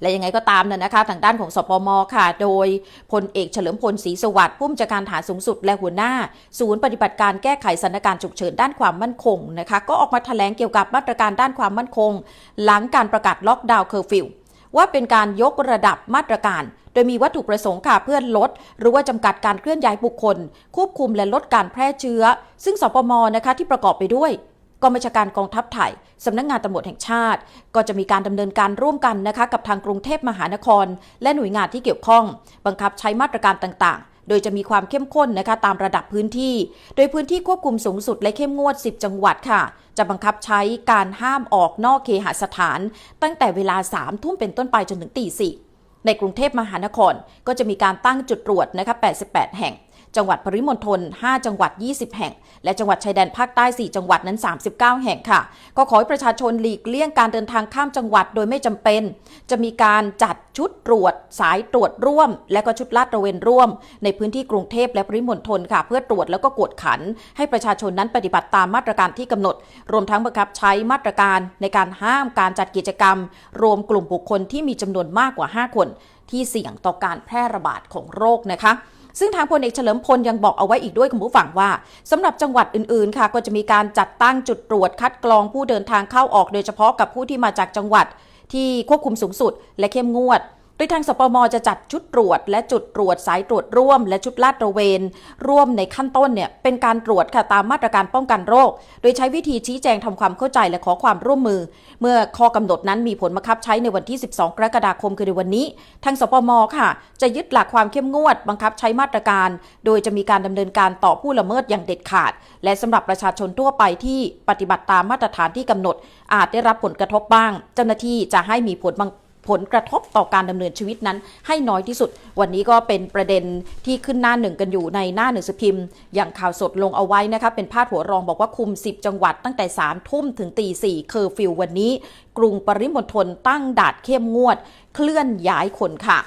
และยังไงก็ตามนะนะคะทางด้านของสปมค่ะ โดยพลเอกเฉลิมพลศรีสวัสดิ์ผู้บัญชาการฐานสูงสุดและหัวหน้า ศูนย์ปฏิบัติการแก้ไขสถานการณ์ฉุกเฉินด้านความมั่นคงนะคะก็ออกมาแถลงเกี่ยวกับมาตรการด้านความมั่นคง หลังการประกาศล็อกดาวน์เคอร์ฟิวว่าเป็นการยกระดับมาตรการ โดยมีวัตถุประสงค์ค่ะเพื่อลด หรือว่าจำกัดการเคลื่อนย้ายบุคคล ควบคุมและลดการแพร่เชื้อ ซึ่งสปมนะคะที่ประกอบไปด้วย กองบัญชาการกองทัพไทยสำนักงงานตำรวจแห่งชาติ ก็จะมีการดำเนินการร่วมกันนะคะกับทางกรุงเทพมหานคร และหน่วยงานที่เกี่ยวข้อง บังคับใช้มาตรการต่างๆโดยจะมีความเข้มข้นนะคะตามระดับพื้นที่ โดยพื้นที่ควบคุมสูงสุดและเข้มงวด 10 จังหวัดค่ะ จะบังคับใช้การห้ามออกนอกเคหสถาน ตั้งแต่เวลา 3 ทุ่มเป็นต้นไปจนถึงตีสี่ในกรุงเทพมหานคร ก็จะมีการตั้งจุดตรวจนะคะ 88 แห่ง จังหวัดปริมณฑล5 จังหวัด 20 แห่ง และจังหวัดชายแดนภาคใต้ 4 จังหวัดนั้น 39 แห่งค่ะ ก็ขอให้ประชาชนหลีกเลี่ยงการเดินทางข้ามจังหวัดโดยไม่จำเป็น จะมีการจัดชุดตรวจ สายตรวจร่วม และก็ชุดลาดตระเวนร่วม ในพื้นที่กรุงเทพและปริมณฑลค่ะ เพื่อตรวจแล้วก็กวดขัน ให้ประชาชนนั้นปฏิบัติตามมาตรการที่กำหนด รวมทั้งบังคับใช้มาตรการในการห้ามการจัดกิจกรรม รวมกลุ่มบุคคลที่มีจำนวนมากกว่า 5 คนที่เสี่ยงต่อการแพร่ระบาดของโรคนะคะ ซึ่งทางพลเอกเฉลิมพลยังบอกเอาไว้อีกด้วยคุณผู้ฟังว่าสำหรับจังหวัดอื่นๆค่ะ ก็จะมีการจัดตั้งจุดตรวจคัดกรองผู้เดินทางเข้าออกโดยเฉพาะกับผู้ที่มาจากจังหวัดที่ควบคุมสูงสุด และเข้มงวด ดยทางสปมจะจัดชุดตรวจ และจุดตรวจสายตรวจร่วม และชุดลาดตระเวน ร่วมในขั้นต้นเนี่ยเป็นการตรวจค่ะตามมาตรการป้องกันโรค โดยใช้วิธีชี้แจงทำความเข้าใจและขอความร่วมมือ เมื่อข้อกำหนดนั้นมีผลบังคับใช้ในวันที่ 12 กรกฎาคมคือในวันนี้ ทางสปมค่ะ จะยึดหลักความเข้มงวด บังคับใช้มาตรการ โดยจะมีการดำเนินการต่อผู้ละเมิดอย่างเด็ดขาด และสำหรับประชาชนทั่วไปที่ปฏิบัติตามมาตรฐานที่กำหนด อาจได้รับผลกระทบบ้าง เจ้าหน้าที่จะให้มีผลบัง ผลกระทบต่อการดำเนินชีวิตนั้นให้น้อยที่สุด วันนี้ก็เป็นประเด็นที่ขึ้นหน้าหนึ่งกันอยู่ในหน้าหนึ่งสพิมพ์ อย่างข่าวสดลงเอาไว้นะคะเป็นพาดหัวรองบอกว่าคุม 10 จังหวัดตั้งแต่3ทุ่มถึงตีสี่เคอร์ฟิววันนี้ กรุงปริมณฑลตั้งด่านเข้มงวด เคลื่อนย้ายคนค่ะ